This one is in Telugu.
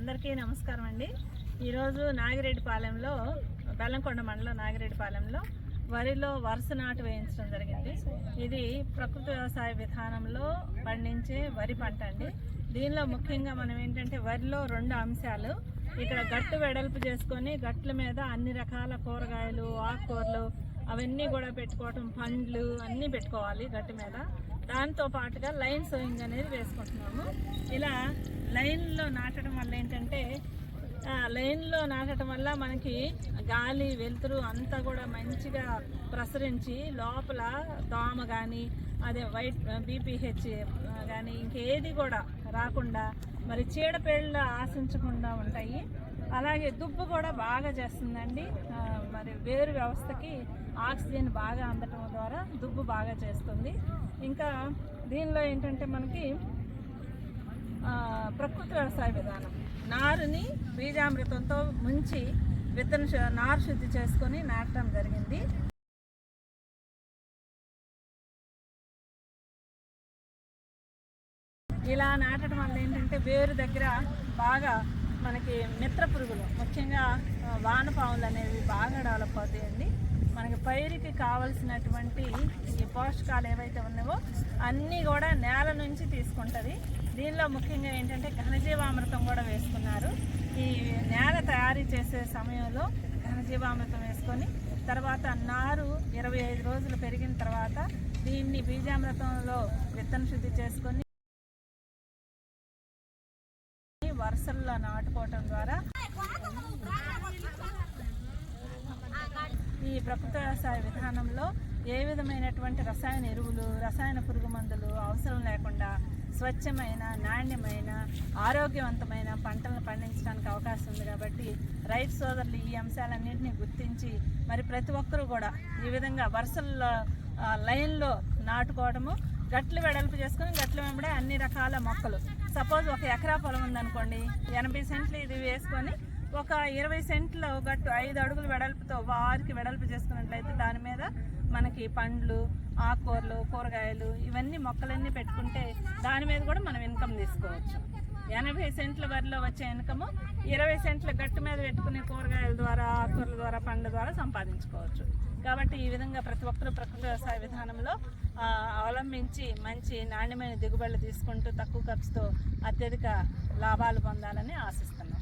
అందరికీ నమస్కారం అండి. ఈరోజు నాగిరెడ్డిపాలెంలో బెల్లంకొండ మండలం నాగిరెడ్డిపాలెంలో వరిలో వరుస నాటు వేయించడం జరిగింది. ఇది ప్రకృతి వ్యవసాయ విధానంలో పండించే వరి పంట అండి. దీనిలో ముఖ్యంగా మనం ఏంటంటే వరిలో రెండు అంశాలు ఇక్కడ గట్టు వెడల్పు చేసుకొని గట్ల మీద అన్ని రకాల కూరగాయలు ఆకుకూరలు అవన్నీ కూడా పెట్టుకోవటం పండ్లు అన్నీ పెట్టుకోవాలి గట్టు మీద. దాంతో పాటుగా లైన్ సోయింగ్ అనేది వేసుకుంటున్నాము. ఇలా లైన్లో నాటడం వల్ల ఏంటంటే లైన్లో నాటడం వల్ల మనకి గాలి వెలుతురు అంతా కూడా మంచిగా ప్రసరించి లోపల దోమ కానీ అదే వైట్ బీపీహెచ్ కానీ ఇంకేది కూడా రాకుండా మరి చీడపేళ్ళు ఆశించకుండా ఉంటాయి. అలాగే దుబ్బు కూడా బాగా చేస్తుందండి. మరి వేరు వ్యవస్థకి ఆక్సిజన్ బాగా అందటం ద్వారా దుబ్బు బాగా చేస్తుంది. ఇంకా దీనిలో ఏంటంటే మనకి ప్రకృతి వ్యవసాయ విధానం. నారుని బీజామృతంతో ముంచి విత్తన నారు శుద్ధి చేసుకొని నాటడం జరిగింది. ఇలా నాటడం వల్ల ఏంటంటే వేరు దగ్గర బాగా మనకి మిత్ర పురుగులు ముఖ్యంగా వానపాములు అనేవి బాగా డెవలప్ అవుతాయండి. మనకి పైరుకి కావలసినటువంటి ఈ పోషకాలు ఏవైతే ఉన్నావో అన్నీ కూడా నేల నుంచి తీసుకుంటుంది. దీనిలో ముఖ్యంగా ఏంటంటే ఘనజీవామృతం కూడా వేసుకున్నారు. ఈ నేల తయారీ చేసే సమయంలో ఘనజీవామృతం వేసుకొని తర్వాత నారు ఇరవై ఐదు రోజులు పెరిగిన తర్వాత దీన్ని బీజామృతంలో విత్తన శుద్ధి చేసుకొని వరుసల్లో నాటుకోవటం ద్వారా ఈ ప్రకృతి వ్యవసాయ విధానంలో ఏ విధమైనటువంటి రసాయన ఎరువులు రసాయన పురుగు మందులు అవసరం లేకుండా స్వచ్ఛమైన నాణ్యమైన ఆరోగ్యవంతమైన పంటలను పండించడానికి అవకాశం ఉంది కాబట్టి రైతు సోదరులు ఈ అంశాలన్నింటినీ గుర్తించి మరి ప్రతి ఒక్కరూ కూడా ఈ విధంగా వరుసల్లో లైన్లో నాటుకోవడము గట్లు వెడల్పు చేసుకొని గట్లు వెంబడే అన్ని రకాల మొక్కలు. సపోజ్ ఒక ఎకరా పొలం ఉందనుకోండి ఎనభై సెంట్లు ఇది వేసుకొని ఒక ఇరవై సెంట్లు గట్టు ఐదు అడుగులు వెడల్పుతో వారికి వెడల్పు చేసుకున్నట్లయితే దాని మీద మనకి పండ్లు ఆకుకూరలు కూరగాయలు ఇవన్నీ మొక్కలన్నీ పెట్టుకుంటే దాని మీద కూడా మనం ఇన్కమ్ తీసుకోవచ్చు. ఎనభై సెంట్ల వరిలో వచ్చే ఇన్కమ్ ఇరవై సెంట్ల గట్టు మీద పెట్టుకునే కూరగాయల ద్వారా ఆకుకూరల ద్వారా పండ్ల ద్వారా సంపాదించుకోవచ్చు. కాబట్టి ఈ విధంగా ప్రతి ఒక్కరూ ప్రకృతి వ్యవసాయ విధానంలో అవలంబించి మంచి నాణ్యమైన దిగుబడులు తీసుకుంటూ తక్కువ ఖర్చుతో అత్యధిక లాభాలు పొందాలని ఆశిస్తున్నాం.